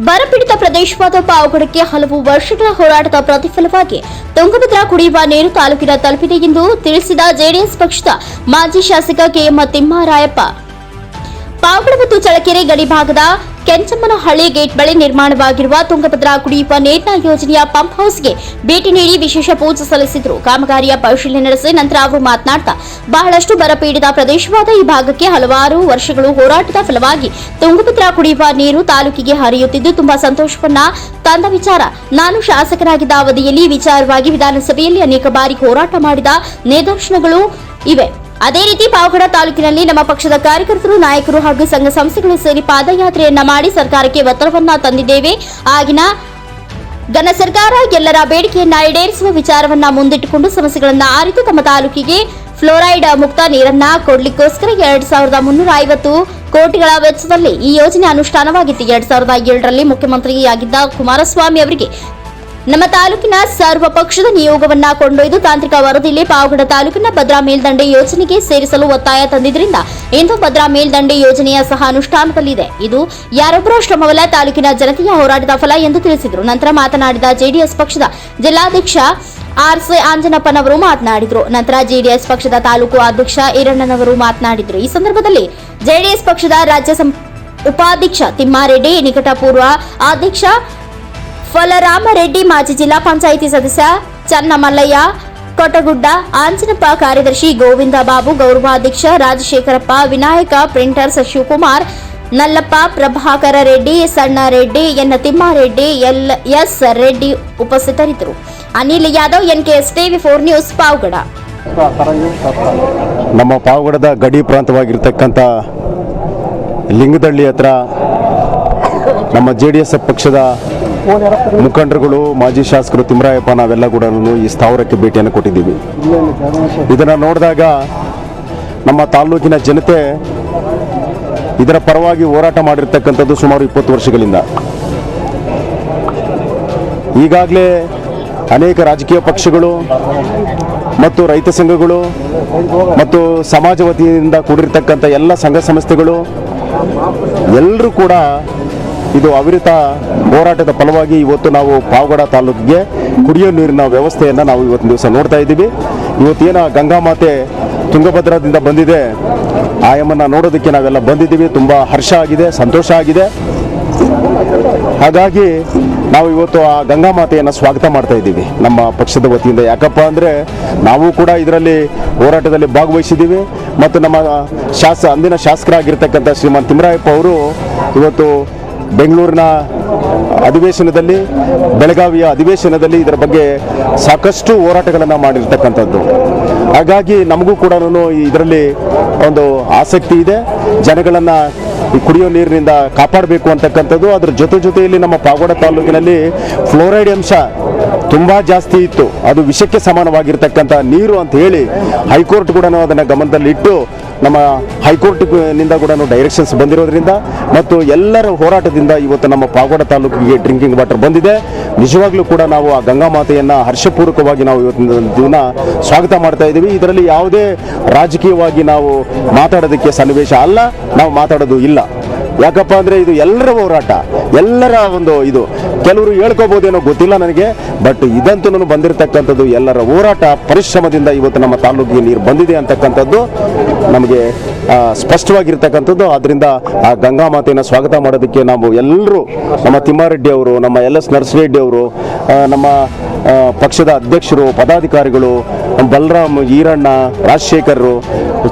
ಬರಪೀಡಿತ ಪ್ರದೇಶವಾದ ಪಾವಗಡಕ್ಕೆ ಹಲವು ವರ್ಷಗಳ ಹೋರಾಟದ ಪ್ರತಿಫಲವಾಗಿ ತುಂಗಭದ್ರಾ ಕುಡಿಯುವ ನೀರು ತಾಲೂಕಿನ ತಲುಪಿದೆ ಎಂದು ತಿಳಿಸಿದ ಜೆಡಿಎಸ್ ಪಕ್ಷದ ಮಾಜಿ ಶಾಸಕ ಕೆಎಂ ತಿಮ್ಮಾರಾಯಪ್ಪ. ಪಾವಗಡ ಮತ್ತು ಚಳಕೆರೆ ಗಡಿ ಭಾಗದ ಕೆಂಚಮ್ಮನಹಳ್ಳಿ ಗೇಟ್ ಬಳಿ ನಿರ್ಮಾಣವಾಗಿರುವ ತುಂಗಭದ್ರಾ ಕುಡಿಯುವ ನೀರಿನ ಯೋಜನೆಯ ಪಂಪ್ ಹೌಸ್ಗೆ ಭೇಟಿ ನೀಡಿ ವಿಶೇಷ ಪೂಜೆ ಸಲ್ಲಿಸಿದರು. ಕಾಮಗಾರಿಯ ಪರಿಶೀಲನೆ ನಡೆಸಿ ನಂತರ ಅವರು ಮಾತನಾಡ್ತಾ, ಬಹಳಷ್ಟು ಬರಪೀಡಿತ ಪ್ರದೇಶವಾದ ಈ ಭಾಗಕ್ಕೆ ಹಲವಾರು ವರ್ಷಗಳು ಹೋರಾಟದ ಫಲವಾಗಿ ತುಂಗಭದ್ರಾ ಕುಡಿಯುವ ನೀರು ತಾಲೂಕಿಗೆ ಹರಿಯುತ್ತಿದ್ದು, ತುಂಬಾ ಸಂತೋಷವನ್ನ ತಂದ ವಿಚಾರ. ನಾನು ಶಾಸಕರಾಗಿದ್ದ ಅವಧಿಯಲ್ಲಿ ವಿಚಾರವಾಗಿ ವಿಧಾನಸಭೆಯಲ್ಲಿ ಅನೇಕ ಬಾರಿ ಹೋರಾಟ ಮಾಡಿದ ನಿದರ್ಶನಗಳು ಇವೆ. ಅದೇ ರೀತಿ ಪಾವಗಡ ತಾಲೂಕಿನಲ್ಲಿ ನಮ್ಮ ಪಕ್ಷದ ಕಾರ್ಯಕರ್ತರು, ನಾಯಕರು ಹಾಗೂ ಸಂಘ ಸಂಸ್ಥೆಗಳು ಸೇರಿ ಪಾದಯಾತ್ರೆಯನ್ನ ಮಾಡಿ ಸರ್ಕಾರಕ್ಕೆ ಒತ್ತಡವನ್ನ ತಂದಿದ್ದೇವೆ. ಆಗಿನ ಘನ ಸರ್ಕಾರ ಎಲ್ಲರ ಬೇಡಿಕೆಯನ್ನ ಈಡೇರಿಸುವ ವಿಚಾರವನ್ನ ಮುಂದಿಟ್ಟುಕೊಂಡು ಸಮಸ್ಯೆಗಳನ್ನ ಆರಿತು. ತಮ್ಮ ತಾಲೂಕಿಗೆ ಫ್ಲೋರೈಡ್ ಮುಕ್ತ ನೀರನ್ನ ಕೊಡ್ಲಿಕ್ಕೋಸ್ಕರ ಎರಡ್ ಸಾವಿರದ ಮುನ್ನೂರ ಐವತ್ತು ಕೋಟಿಗಳ ವೆಚ್ಚದಲ್ಲಿ ಈ ಯೋಜನೆ ಅನುಷ್ಠಾನವಾಗಿತ್ತು. ಎರಡ್ ಸಾವಿರದ ಏಳರಲ್ಲಿ ಮುಖ್ಯಮಂತ್ರಿಯಾಗಿದ್ದ ಕುಮಾರಸ್ವಾಮಿ ಅವರಿಗೆ ನಮ್ಮ ತಾಲೂಕಿನ ಸರ್ವ ಪಕ್ಷದ ನಿಯೋಗವನ್ನ ಕೊಂಡೊಯ್ದು ತಾಂತ್ರಿಕ ವರದಿಯಲ್ಲಿ ಪಾವಗಡ ತಾಲೂಕಿನ ಭದ್ರಾ ಮೇಲ್ದಂಡೆ ಯೋಜನೆಗೆ ಸೇರಿಸಲು ಒತ್ತಾಯ ತಂದಿದ್ದರಿಂದ ಇಂದು ಭದ್ರಾ ಮೇಲ್ದಂಡೆ ಯೋಜನೆಯ ಸಹ ಅನುಷ್ಠಾನದಲ್ಲಿದೆ ಇದು ಯಾರೊಬ್ಬರ ಶ್ರಮವಲ್ಲ, ತಾಲೂಕಿನ ಜನತೆಯ ಹೋರಾಟದ ಫಲ ಎಂದು ತಿಳಿಸಿದರು. ನಂತರ ಮಾತನಾಡಿದ ಜೆಡಿಎಸ್ ಪಕ್ಷದ ಜಿಲ್ಲಾಧ್ಯಕ್ಷ ಆರ್ ಸಿ ಆಂಜನಪ್ಪನವರು ಮಾತನಾಡಿದರು. ನಂತರ ಜೆಡಿಎಸ್ ಪಕ್ಷದ ತಾಲೂಕು ಅಧ್ಯಕ್ಷ ಈರಣ್ಣನವರು ಮಾತನಾಡಿದರು. ಈ ಸಂದರ್ಭದಲ್ಲಿ ಜೆಡಿಎಸ್ ಪಕ್ಷದ ರಾಜ್ಯ ಉಪಾಧ್ಯಕ್ಷ ತಿಮ್ಮಾರೆಡ್ಡಿ, ನಿಕಟಪೂರ್ವ ಅಧ್ಯಕ್ಷ ಫಲರಾಮರೆಡ್ಡಿ ಮಾಜಿ ಜಿಲ್ಲಾ ಪಂಚಾಯಿತಿ ಸದಸ್ಯ ಚನ್ನಮಲ್ಲಯ್ಯ, ಕೊಟಗುಡ್ಡ, ಆಂಜನಪ್ಪ ಕಾರ್ಯದರ್ಶಿ ಗೋವಿಂದ ಬಾಬು, ಗೌರವಾಧ್ಯಕ್ಷ Rajashekharappa, Vinayaka printers Shivakumar, Nallappa Prabhakara Reddy Sanna Reddy N Thimmareddy L S Reddy ಉಪಸ್ಥಿತರಿದ್ದರು. Anil Yadav, NKS TV four news Pavagada. ನಮ್ಮ ಪಾವಗಡದ ಗಡಿ ಪ್ರಾಂತವಾಗಿರ್ತಕ್ಕಂಥ ಲಿಂಗದಳ್ಳಿ ಹತ್ರ ನಮ್ಮ ಜೆ ಡಿ ಎಸ್ ಪಕ್ಷದ ಮುಖಂಡರುಗಳು, ಮಾಜಿ ಶಾಸಕರು ತಿಮ್ಮರಾಯಪ್ಪ ನಾವೆಲ್ಲ ಕೂಡ ಈ ಸ್ಥಾವರಕ್ಕೆ ಭೇಟಿಯನ್ನು ಕೊಟ್ಟಿದ್ದೀವಿ. ಇದನ್ನ ನೋಡಿದಾಗ ನಮ್ಮ ತಾಲ್ಲೂಕಿನ ಜನತೆ ಇದರ ಪರವಾಗಿ ಹೋರಾಟ ಮಾಡಿರ್ತಕ್ಕಂಥದ್ದು ಸುಮಾರು ಇಪ್ಪತ್ತು ವರ್ಷಗಳಿಂದ. ಈಗಾಗಲೇ ಅನೇಕ ರಾಜಕೀಯ ಪಕ್ಷಗಳು ಮತ್ತು ರೈತ ಸಂಘಗಳು ಮತ್ತು ಸಮಾಜ ವತಿಯಿಂದ ಕೂಡಿರ್ತಕ್ಕಂಥ ಎಲ್ಲ ಸಂಘ ಸಂಸ್ಥೆಗಳು, ಎಲ್ಲರೂ ಕೂಡ ಇದು ಅವಿರತ ಹೋರಾಟದ ಫಲವಾಗಿ ಇವತ್ತು ನಾವು ಪಾವಗಡ ತಾಲೂಕಿಗೆ ಕುಡಿಯೋ ನೀರಿನ ವ್ಯವಸ್ಥೆಯನ್ನು ನಾವು ಇವತ್ತಿನ ದಿವಸ ನೋಡ್ತಾ ಇದ್ದೀವಿ. ಇವತ್ತೇನ ಗಂಗಾ ಮಾತೆ ತುಂಗಭದ್ರಾದಿಂದ ಬಂದಿದೆ. ಆಯಮ್ಮನ್ನು ನೋಡೋದಕ್ಕೆ ನಾವೆಲ್ಲ ಬಂದಿದ್ದೀವಿ. ತುಂಬ ಹರ್ಷ ಆಗಿದೆ, ಸಂತೋಷ ಆಗಿದೆ. ಹಾಗಾಗಿ ನಾವು ಇವತ್ತು ಆ ಗಂಗಾ ಮಾತೆಯನ್ನು ಸ್ವಾಗತ ಮಾಡ್ತಾ ಇದ್ದೀವಿ. ನಮ್ಮ ಪಕ್ಷದ ವತಿಯಿಂದ. ಯಾಕಪ್ಪ ಅಂದರೆ ನಾವು ಕೂಡ ಇದರಲ್ಲಿ ಹೋರಾಟದಲ್ಲಿ ಭಾಗವಹಿಸಿದ್ದೀವಿ. ಮತ್ತು ನಮ್ಮ ಶಾಸ, ಅಂದಿನ ಶಾಸಕರಾಗಿರ್ತಕ್ಕಂಥ ಶ್ರೀಮಾನ್ ತಿಮ್ಮರಾಯಪ್ಪ ಅವರು ಇವತ್ತು ಬೆಂಗಳೂರಿನ ಅಧಿವೇಶನದಲ್ಲಿ, ಬೆಳಗಾವಿಯ ಅಧಿವೇಶನದಲ್ಲಿ ಇದರ ಬಗ್ಗೆ ಸಾಕಷ್ಟು ಹೋರಾಟಗಳನ್ನು ಮಾಡಿರ್ತಕ್ಕಂಥದ್ದು. ಹಾಗಾಗಿ ನಮಗೂ ಕೂಡ ಇದರಲ್ಲಿ ಒಂದು ಆಸಕ್ತಿ ಇದೆ. ಜನಗಳನ್ನು ಈ ಕುಡಿಯೋ ನೀರಿನಿಂದ ಕಾಪಾಡಬೇಕು ಅಂತಕ್ಕಂಥದ್ದು. ಅದರ ಜೊತೆ ಜೊತೆಯಲ್ಲಿ ನಮ್ಮ ಪಾಗೋಡ ತಾಲೂಕಿನಲ್ಲಿ ಫ್ಲೋರೈಡ್ ಅಂಶ ತುಂಬ ಜಾಸ್ತಿ ಇತ್ತು. ಅದು ವಿಷಕ್ಕೆ ಸಮಾನವಾಗಿರ್ತಕ್ಕಂಥ ನೀರು ಅಂತ ಹೇಳಿ ಹೈಕೋರ್ಟ್ ಕೂಡ ಅದನ್ನು ಗಮನದಲ್ಲಿಟ್ಟು ನಮ್ಮ ಹೈಕೋರ್ಟ್ನಿಂದ ಕೂಡ ಡೈರೆಕ್ಷನ್ಸ್ ಬಂದಿರೋದ್ರಿಂದ ಮತ್ತು ಎಲ್ಲರ ಹೋರಾಟದಿಂದ ಇವತ್ತು ನಮ್ಮ ಪಾಗೋಡ ತಾಲೂಕಿಗೆ ಡ್ರಿಂಕಿಂಗ್ ವಾಟರ್ ಬಂದಿದೆ. ನಿಜವಾಗ್ಲೂ ಕೂಡ ನಾವು ಆ ಗಂಗಾ ಮಾತೆಯನ್ನು ಹರ್ಷಪೂರ್ವಕವಾಗಿ ನಾವು ಇವತ್ತಿನ ದಿನ ಸ್ವಾಗತ ಮಾಡ್ತಾ ಇದ್ದೀವಿ. ಇದರಲ್ಲಿ ಯಾವುದೇ ರಾಜಕೀಯವಾಗಿ ನಾವು ಮಾತಾಡೋದಕ್ಕೆ ಸನ್ನಿವೇಶ ಅಲ್ಲ. ನಾವು ಮಾತಾಡೋದು ಇಲ್ಲ. ಯಾಕಪ್ಪ ಅಂದರೆ ಇದು ಎಲ್ಲರ ಹೋರಾಟ, ಎಲ್ಲರ ಒಂದು ಇದು. ಕೆಲವರು ಹೇಳ್ಕೋಬೋದೇನೋ ಗೊತ್ತಿಲ್ಲ ನನಗೆ ಬಟ್ ಇದಂತೂ ಬಂದಿರತಕ್ಕಂಥದ್ದು ಎಲ್ಲರ ಹೋರಾಟ, ಪರಿಶ್ರಮದಿಂದ ಇವತ್ತು ನಮ್ಮ ತಾಲೂಕಿಗೆ ನೀರು ಬಂದಿದೆ ಅಂತಕ್ಕಂಥದ್ದು ನಮಗೆ ಸ್ಪಷ್ಟವಾಗಿರ್ತಕ್ಕಂಥದ್ದು. ಆದ್ದರಿಂದ ಆ ಗಂಗಾ ಮಾತೆಯನ್ನು ಸ್ವಾಗತ ಮಾಡೋದಕ್ಕೆ ನಾವು ಎಲ್ಲರೂ ನಮ್ಮ ತಿಮ್ಮಾರೆಡ್ಡಿ ಅವರು, ನಮ್ಮ ಎಲ್ ಎಸ್ ನರಸಿರೆಡ್ಡಿ ಅವರು ನಮ್ಮ ಪಕ್ಷದ ಅಧ್ಯಕ್ಷರು, ಪದಾಧಿಕಾರಿಗಳು ಬಲರಾಮ್ ಈರಣ್ಣ, ರಾಜಶೇಖರರು,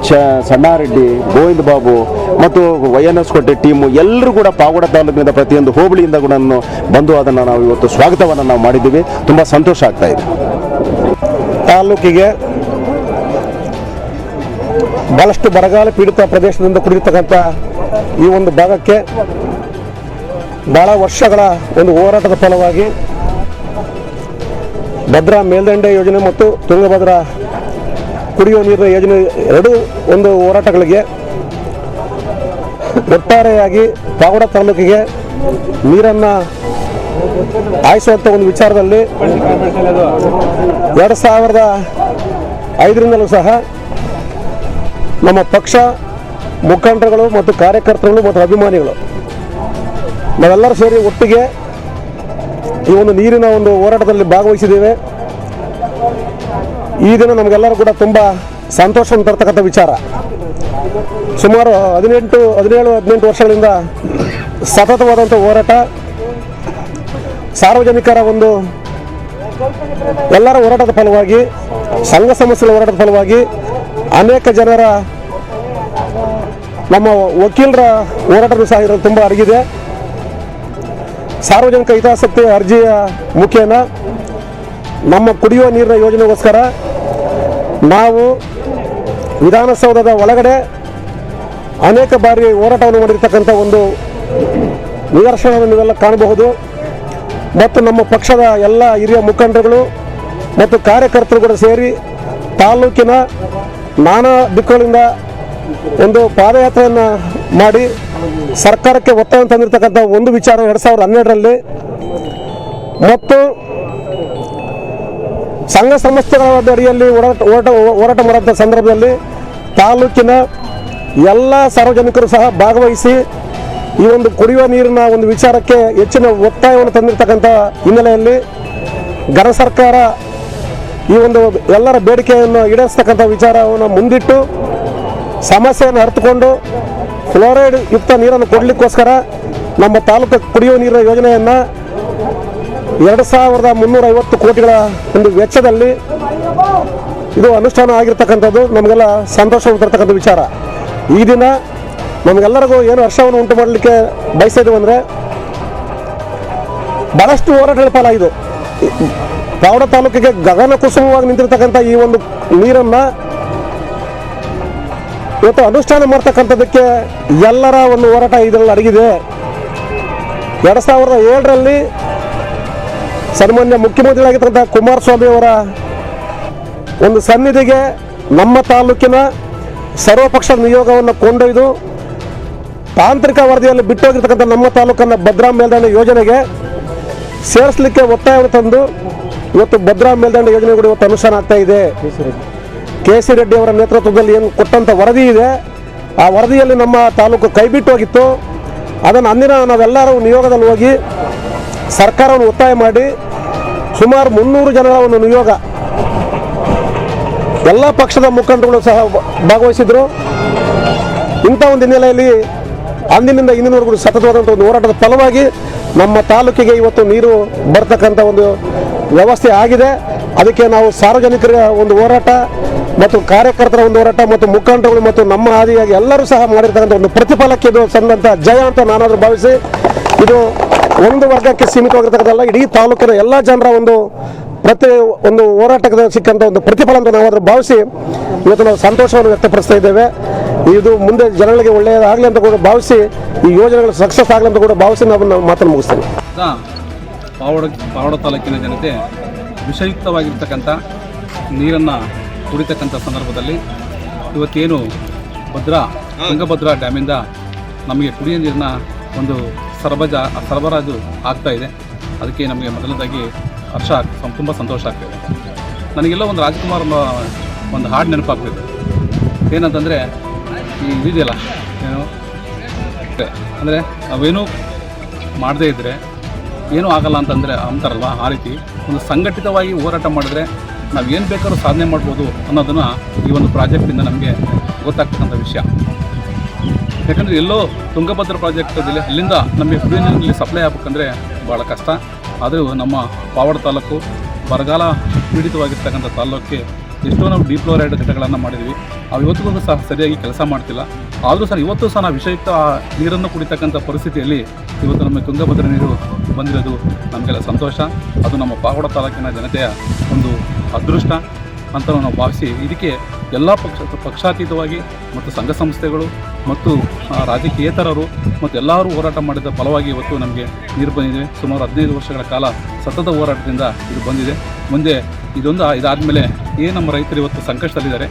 ಚ, ಸಣ್ಣಾರೆಡ್ಡಿ ಗೋವಿಂದ ಬಾಬು ಮತ್ತು ವೈ ಎನ್ ಎಸ್ ಕೊಟ್ಟೆ ಟೀಮು ಎಲ್ಲರೂ ಕೂಡ ಪಾವಗಡ ತಾಲೂಕಿನಿಂದ ಪ್ರತಿಯೊಂದು ಹೋಬಳಿಯಿಂದ ಕೂಡ ಬಂದು ಅದನ್ನು ನಾವು ಇವತ್ತು ಸ್ವಾಗತವನ್ನು ನಾವು ಮಾಡಿದ್ದೀವಿ. ತುಂಬ ಸಂತೋಷ ಆಗ್ತಾ ಇದೆ. ತಾಲೂಕಿಗೆ ಬಹಳಷ್ಟು ಬರಗಾಲ ಪೀಡಿತ ಪ್ರದೇಶದಿಂದ ಕುಡಿರ್ತಕ್ಕಂಥ ಈ ಒಂದು ಭಾಗಕ್ಕೆ ಭಾಳ ವರ್ಷಗಳ ಒಂದು ಹೋರಾಟದ ಫಲವಾಗಿ ಭದ್ರಾ ಮೇಲ್ದಂಡೆ ಯೋಜನೆ ಮತ್ತು ತುಂಗಭದ್ರಾ ಕುಡಿಯುವ ನೀರಿನ ಯೋಜನೆ ಎರಡೂ ಒಂದು ಹೋರಾಟಗಳಿಗೆ ಒಟ್ಟಾರೆಯಾಗಿ ಪಾವಡ ತಾಲೂಕಿಗೆ ನೀರನ್ನು ಹಾಯಿಸುವಂಥ ಒಂದು ವಿಚಾರದಲ್ಲಿ ಎರಡು ಸಾವಿರದ ಐದರಿಂದಲೂ ಸಹ ನಮ್ಮ ಪಕ್ಷ ಮುಖಂಡರುಗಳು ಮತ್ತು ಕಾರ್ಯಕರ್ತರುಗಳು ಮತ್ತು ಅಭಿಮಾನಿಗಳು ನಾವೆಲ್ಲರೂ ಸೇರಿ ಒಟ್ಟಿಗೆ ಈ ಒಂದು ನೀರಿನ ಒಂದು ಹೋರಾಟದಲ್ಲಿ ಭಾಗವಹಿಸಿದ್ದೇವೆ. ಈ ದಿನ ನಮಗೆಲ್ಲರೂ ಕೂಡ ತುಂಬ ಸಂತೋಷವನ್ನು ತರ್ತಕ್ಕಂಥ ವಿಚಾರ. ಸುಮಾರು ಹದಿನೆಂಟು, ಹದಿನೇಳು, ಹದಿನೆಂಟು ವರ್ಷಗಳಿಂದ ಸತತವಾದಂಥ ಹೋರಾಟ, ಸಾರ್ವಜನಿಕರ ಒಂದು ಎಲ್ಲರ ಹೋರಾಟದ ಫಲವಾಗಿ, ಸಂಘ ಸಮಸ್ಯೆಗಳ ಹೋರಾಟದ ಫಲವಾಗಿ ಅನೇಕ ಜನರ ನಮ್ಮ ವಕೀಲರ ಹೋರಾಟನೂ ಸಹ ಇರೋದು ತುಂಬ ಅಡಗಿದೆ. ಸಾರ್ವಜನಿಕ ಹಿತಾಸಕ್ತಿ ಅರ್ಜಿಯ ಮುಖೇನ ನಮ್ಮ ಕುಡಿಯುವ ನೀರಿನ ಯೋಜನೆಗೋಸ್ಕರ ನಾವು ವಿಧಾನಸೌಧದ ಒಳಗಡೆ ಅನೇಕ ಬಾರಿ ಹೋರಾಟವನ್ನು ಮಾಡಿರ್ತಕ್ಕಂಥ ಒಂದು ನಿದರ್ಶನವನ್ನು ನೀವೆಲ್ಲ ಕಾಣಬಹುದು. ಮತ್ತು ನಮ್ಮ ಪಕ್ಷದ ಎಲ್ಲ ಹಿರಿಯ ಮುಖಂಡರುಗಳು ಮತ್ತು ಕಾರ್ಯಕರ್ತರು ಕೂಡ ಸೇರಿ ತಾಲೂಕಿನ ನಾನಾ ದಿಕ್ಕುಗಳಿಂದ ಒಂದು ಪಾದಯಾತ್ರೆಯನ್ನು ಮಾಡಿ ಸರ್ಕಾರಕ್ಕೆ ಒತ್ತಾಯ ತಂದಿರತಕ್ಕಂಥ ಒಂದು ವಿಚಾರ ಎರಡು ಸಾವಿರದ ಹನ್ನೆರಡರಲ್ಲಿ ಮತ್ತು ಸಂಘ ಸಂಸ್ಥೆಗಳ ಅಡಿಯಲ್ಲಿ ಹೋರಾಟ ಹೋರಾಟ ಹೋರಾಟ ಮಾಡುವಂಥ ಸಂದರ್ಭದಲ್ಲಿ ತಾಲೂಕಿನ ಎಲ್ಲ ಸಾರ್ವಜನಿಕರು ಸಹ ಭಾಗವಹಿಸಿ ಈ ಒಂದು ಕುಡಿಯುವ ನೀರಿನ ಒಂದು ವಿಚಾರಕ್ಕೆ ಹೆಚ್ಚಿನ ಒತ್ತಾಯವನ್ನು ತಂದಿರತಕ್ಕಂಥ ಹಿನ್ನೆಲೆಯಲ್ಲಿ ಘನ ಸರ್ಕಾರ ಈ ಒಂದು ಎಲ್ಲರ ಬೇಡಿಕೆಯನ್ನು ಈಡೇರಿಸ್ತಕ್ಕಂಥ ವಿಚಾರವನ್ನು ಮುಂದಿಟ್ಟು ಸಮಸ್ಯೆಯನ್ನು ಅರ್ಥಕೊಂಡು ಫ್ಲೋರೈಡ್ ಯುಕ್ತ ನೀರನ್ನು ಕೊಡಲಿಕ್ಕೋಸ್ಕರ ನಮ್ಮ ತಾಲೂಕು ಕುಡಿಯುವ ನೀರಿನ ಯೋಜನೆಯನ್ನು ಎರಡು ಸಾವಿರದ ಮುನ್ನೂರ ಐವತ್ತು ಕೋಟಿಗಳ ಒಂದು ವೆಚ್ಚದಲ್ಲಿ ಇದು ಅನುಷ್ಠಾನ ಆಗಿರ್ತಕ್ಕಂಥದ್ದು. ನಮಗೆಲ್ಲ ಸಂತೋಷ ತರ್ತಕ್ಕಂಥ ವಿಚಾರ. ಈ ದಿನ ನಮಗೆಲ್ಲರಿಗೂ ಏನು ಹರ್ಷವನ್ನು ಉಂಟು ಮಾಡಲಿಕ್ಕೆ ಬಯಸ್ತಾ ಅಂದರೆ ಭಾಳಷ್ಟು ಹೋರಾಟಗಳ ಫಲ ಇದು. ಪಾವಡ ತಾಲೂಕಿಗೆ ಗಗನ ಕುಸುಮವಾಗಿ ನಿಂತಿರ್ತಕ್ಕಂಥ ಈ ಒಂದು ನೀರನ್ನು ಇವತ್ತು ಅನುಷ್ಠಾನ ಮಾಡ್ತಕ್ಕಂಥದ್ದಕ್ಕೆ ಎಲ್ಲರ ಒಂದು ಹೋರಾಟ ಇದರಲ್ಲಿ ಅಡಗಿದೆ. ಎರಡು ಸಾವಿರದ ಏಳರಲ್ಲಿ ಸನ್ಮಾನ್ಯ ಮುಖ್ಯಮಂತ್ರಿಗಳಾಗಿರ್ತಕ್ಕಂಥ ಕುಮಾರಸ್ವಾಮಿ ಅವರ ಒಂದು ಸನ್ನಿಧಿಗೆ ನಮ್ಮ ತಾಲೂಕಿನ ಸರ್ವಪಕ್ಷ ನಿಯೋಗವನ್ನು ಕೊಂಡೊಯ್ದು ತಾಂತ್ರಿಕ ವರದಿಯಲ್ಲಿ ಬಿಟ್ಟೋಗಿರ್ತಕ್ಕಂಥ ನಮ್ಮ ತಾಲೂಕನ್ನು ಭದ್ರಾ ಮೇಲ್ದಂಡ ಯೋಜನೆಗೆ ಸೇರಿಸಲಿಕ್ಕೆ ಒತ್ತಾಯ ತಂದು ಇವತ್ತು ಭದ್ರಾ ಮೇಲ್ದಂಡ ಯೋಜನೆ ಕೂಡ ಇವತ್ತು ಅನುಷ್ಠಾನ ಆಗ್ತಾ ಇದೆ. ಕೆ ಸಿ ರೆಡ್ಡಿ ಅವರ ನೇತೃತ್ವದಲ್ಲಿ ಏನು ಕೊಟ್ಟಂಥ ವರದಿ ಇದೆ. ಆ ವರದಿಯಲ್ಲಿ ನಮ್ಮ ತಾಲೂಕು ಕೈಬಿಟ್ಟು ಹೋಗಿತ್ತು. ಅದನ್ನು ಅಂದಿನ ನಾವೆಲ್ಲರೂ ನಿಯೋಗದಲ್ಲಿ ಹೋಗಿ ಸರ್ಕಾರವನ್ನು ಒತ್ತಾಯ ಮಾಡಿ ಸುಮಾರು ಮುನ್ನೂರು ಜನರ ಒಂದು ನಿಯೋಗ ಎಲ್ಲ ಪಕ್ಷದ ಮುಖಂಡರುಗಳು ಸಹ ಭಾಗವಹಿಸಿದ್ರು. ಇಂಥ ಒಂದು ಹಿನ್ನೆಲೆಯಲ್ಲಿ ಅಂದಿನಿಂದ ಇಂದಿನವರೆಗೂ ಸತತವಾದಂಥ ಒಂದು ಹೋರಾಟದ ಫಲವಾಗಿ ನಮ್ಮ ತಾಲೂಕಿಗೆ ಇವತ್ತು ನೀರು ಬರ್ತಕ್ಕಂಥ ಒಂದು ವ್ಯವಸ್ಥೆ ಆಗಿದೆ. ಅದಕ್ಕೆ ನಾವು ಸಾರ್ವಜನಿಕರ ಒಂದು ಹೋರಾಟ ಮತ್ತು ಕಾರ್ಯಕರ್ತರ ಒಂದು ಹೋರಾಟ ಮತ್ತು ಮುಖಂಡರುಗಳು ಮತ್ತು ನಮ್ಮ ಆದಿಯಾಗಿ ಎಲ್ಲರೂ ಸಹ ಮಾಡಿರ್ತಕ್ಕಂಥ ಒಂದು ಪ್ರತಿಫಲಕ್ಕೆ ಇದು ಸಂದಂಥ ಜಯ ಅಂತ ನಾನಾದರೂ ಭಾವಿಸಿ, ಇದು ಒಂದು ವರ್ಗಕ್ಕೆ ಸೀಮಿತವಾಗಿರ್ತಕ್ಕಂಥಲ್ಲ ಇಡೀ ತಾಲೂಕಿನ ಎಲ್ಲ ಜನರ ಒಂದು ಪ್ರತಿ ಒಂದು ಹೋರಾಟಕ್ಕೆ ಸಿಕ್ಕಂಥ ಒಂದು ಪ್ರತಿಫಲ ಅಂತ ನಾವು ಅದರ ಭಾವಿಸಿ ಇವತ್ತು ನಾವು ಸಂತೋಷವನ್ನು ವ್ಯಕ್ತಪಡಿಸ್ತಾ ಇದ್ದೇವೆ. ಇದು ಮುಂದೆ ಜನಗಳಿಗೆ ಒಳ್ಳೆಯದಾಗಲಿ ಅಂತ ಕೂಡ ಭಾವಿಸಿ, ಈ ಯೋಜನೆಗಳು ಸಕ್ಸಸ್ ಆಗಲಿ ಅಂತ ಕೂಡ ಭಾವಿಸಿ ನಾವು ನಾವು ಮಾತನ್ನು ಮುಗಿಸ್ತೇವೆ. ಪಾವಡ ಪಾವಡ ತಾಲೂಕಿನ ಜನತೆ ವಿಷಯುಕ್ತವಾಗಿರ್ತಕ್ಕಂಥ ನೀರನ್ನು ಕುಡಿತಕ್ಕಂಥ ಸಂದರ್ಭದಲ್ಲಿ ಇವತ್ತೇನು ಭದ್ರಾ ತುಂಗಭದ್ರಾ ಡ್ಯಾಮಿಂದ ನಮಗೆ ಕುಡಿಯ ನೀರಿನ ಒಂದು ಸರಬಜ ಸರಬರಾಜು ಆಗ್ತಾ ಇದೆ. ಅದಕ್ಕೆ ನಮಗೆ ಮೊದಲನೇದಾಗಿ ಹರ್ಷ ತುಂಬ ಸಂತೋಷ ಆಗ್ತಿದೆ ನನಗೆಲ್ಲ ಒಂದು ರಾಜ್ಕುಮಾರ್ ಒಂದು ಹಾಡು ನೆನಪಾಗ್ತಿದೆ. ಏನಂತಂದರೆ ಈ ಇದೆಯಲ್ಲ ಏನು? ಅಂದರೆ ನಾವೇನೂ ಮಾಡದೇ ಇದ್ದರೆ ಏನೂ ಆಗಲ್ಲ ಅಂತಂದರೆ ಅಂತಾರಲ್ವ ಆ ರೀತಿ? ಒಂದು ಸಂಘಟಿತವಾಗಿ ಹೋರಾಟ ಮಾಡಿದ್ರೆ ನಾವು ಏನು ಬೇಕಾದ್ರೂ ಸಾಧನೆ ಮಾಡ್ಬೋದು ಅನ್ನೋದನ್ನು ಈ ಒಂದು ಪ್ರಾಜೆಕ್ಟಿಂದ ನಮಗೆ ಗೊತ್ತಾಗ್ತಕ್ಕಂಥ ವಿಷಯ. ಯಾಕಂದರೆ ಎಲ್ಲೋ ತುಂಗಭದ್ರ ಪ್ರಾಜೆಕ್ಟ್ ಅಲ್ಲಿಂದ ನಮಗೆ ಕುಡಿಯೋ ನೀರಿನಲ್ಲಿ ಸಪ್ಲೈ ಆಗ್ಬೇಕಂದ್ರೆ ಭಾಳ ಕಷ್ಟ. ಆದರೂ ನಮ್ಮ ಪಾವಡ ತಾಲೂಕು, ಬರಗಾಲ ಪೀಡಿತವಾಗಿರ್ತಕ್ಕಂಥ ತಾಲೂಕಿಗೆ ಎಷ್ಟೋ ನಾವು ಡಿಪ್ಲೋರೈಡ್ ಘಟಗಳನ್ನು ಮಾಡಿದ್ವಿ. ಅವು ಇವತ್ತಿಗೂ ಸಹ ಸರಿಯಾಗಿ ಕೆಲಸ ಮಾಡ್ತಿಲ್ಲ. ಆದರೂ ಸಹ ಇವತ್ತು ಸಹ ನಾವು ವಿಷಯುಕ್ತ ನೀರನ್ನು ಕುಡಿತಕ್ಕಂಥ ಪರಿಸ್ಥಿತಿಯಲ್ಲಿ ಇವತ್ತು ನಮಗೆ ತುಂಗಭದ್ರಾ ನೀರು ಬಂದಿರೋದು ನಮಗೆಲ್ಲ ಸಂತೋಷ. ಅದು ನಮ್ಮ ಪಾವಡ ತಾಲೂಕಿನ ಜನತೆಯ ಒಂದು ಅದೃಷ್ಟ ಅಂತ ನಾವು ಭಾವಿಸಿ ಇದಕ್ಕೆ ಎಲ್ಲ ಪಕ್ಷ ಪಕ್ಷಾತೀತವಾಗಿ ಮತ್ತು ಸಂಘ ಸಂಸ್ಥೆಗಳು ಮತ್ತು ರಾಜಕೀಯೇತರರು ಮತ್ತು ಎಲ್ಲರೂ ಹೋರಾಟ ಮಾಡಿದ ಫಲವಾಗಿ ಇವತ್ತು ನಮಗೆ ನೀರು ಬಂದಿದೆ. ಸುಮಾರು ಹದಿನೈದು ವರ್ಷಗಳ ಕಾಲ ಸತತ ಹೋರಾಟದಿಂದ ಇದು ಬಂದಿದೆ. ಮುಂದೆ ಇದೊಂದು ಇದಾದಮೇಲೆ ಏನು ನಮ್ಮ ರೈತರು ಇವತ್ತು ಸಂಕಷ್ಟದಲ್ಲಿದ್ದಾರೆ.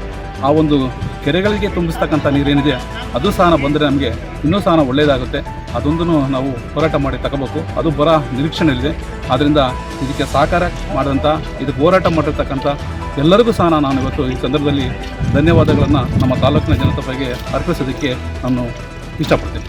ಆ ಒಂದು ಕೆರೆಗಳಿಗೆ ತುಂಬಿಸ್ತಕ್ಕಂಥ ನೀರೇನಿದೆ, ಅದು ಸಹ ಬಂದರೆ ನಮಗೆ ಇನ್ನೂ ಸಹ ಒಳ್ಳೆಯದಾಗುತ್ತೆ ಅದೊಂದನ್ನು ನಾವು ಹೋರಾಟ ಮಾಡಿ ತಗೋಬೇಕು. ಅದು ಬರ ನಿರೀಕ್ಷಣೆಯಲ್ಲಿದೆ. ಆದ್ದರಿಂದ ಇದಕ್ಕೆ ಸಹಕಾರ ಮಾಡಿದಂಥ ಇದಕ್ಕೆ ಹೋರಾಟ ಮಾಡಿರ್ತಕ್ಕಂಥ ಎಲ್ಲರಿಗೂ ಸಹ ನಾನು ಇವತ್ತು ಈ ಸಂದರ್ಭದಲ್ಲಿ ಧನ್ಯವಾದಗಳನ್ನು ನಮ್ಮ ತಾಲೂಕಿನ ಜನತೆ ಬಗ್ಗೆ ಅರ್ಪಿಸೋದಕ್ಕೆ ನಾನು ಇಷ್ಟಪಡ್ತೀನಿ.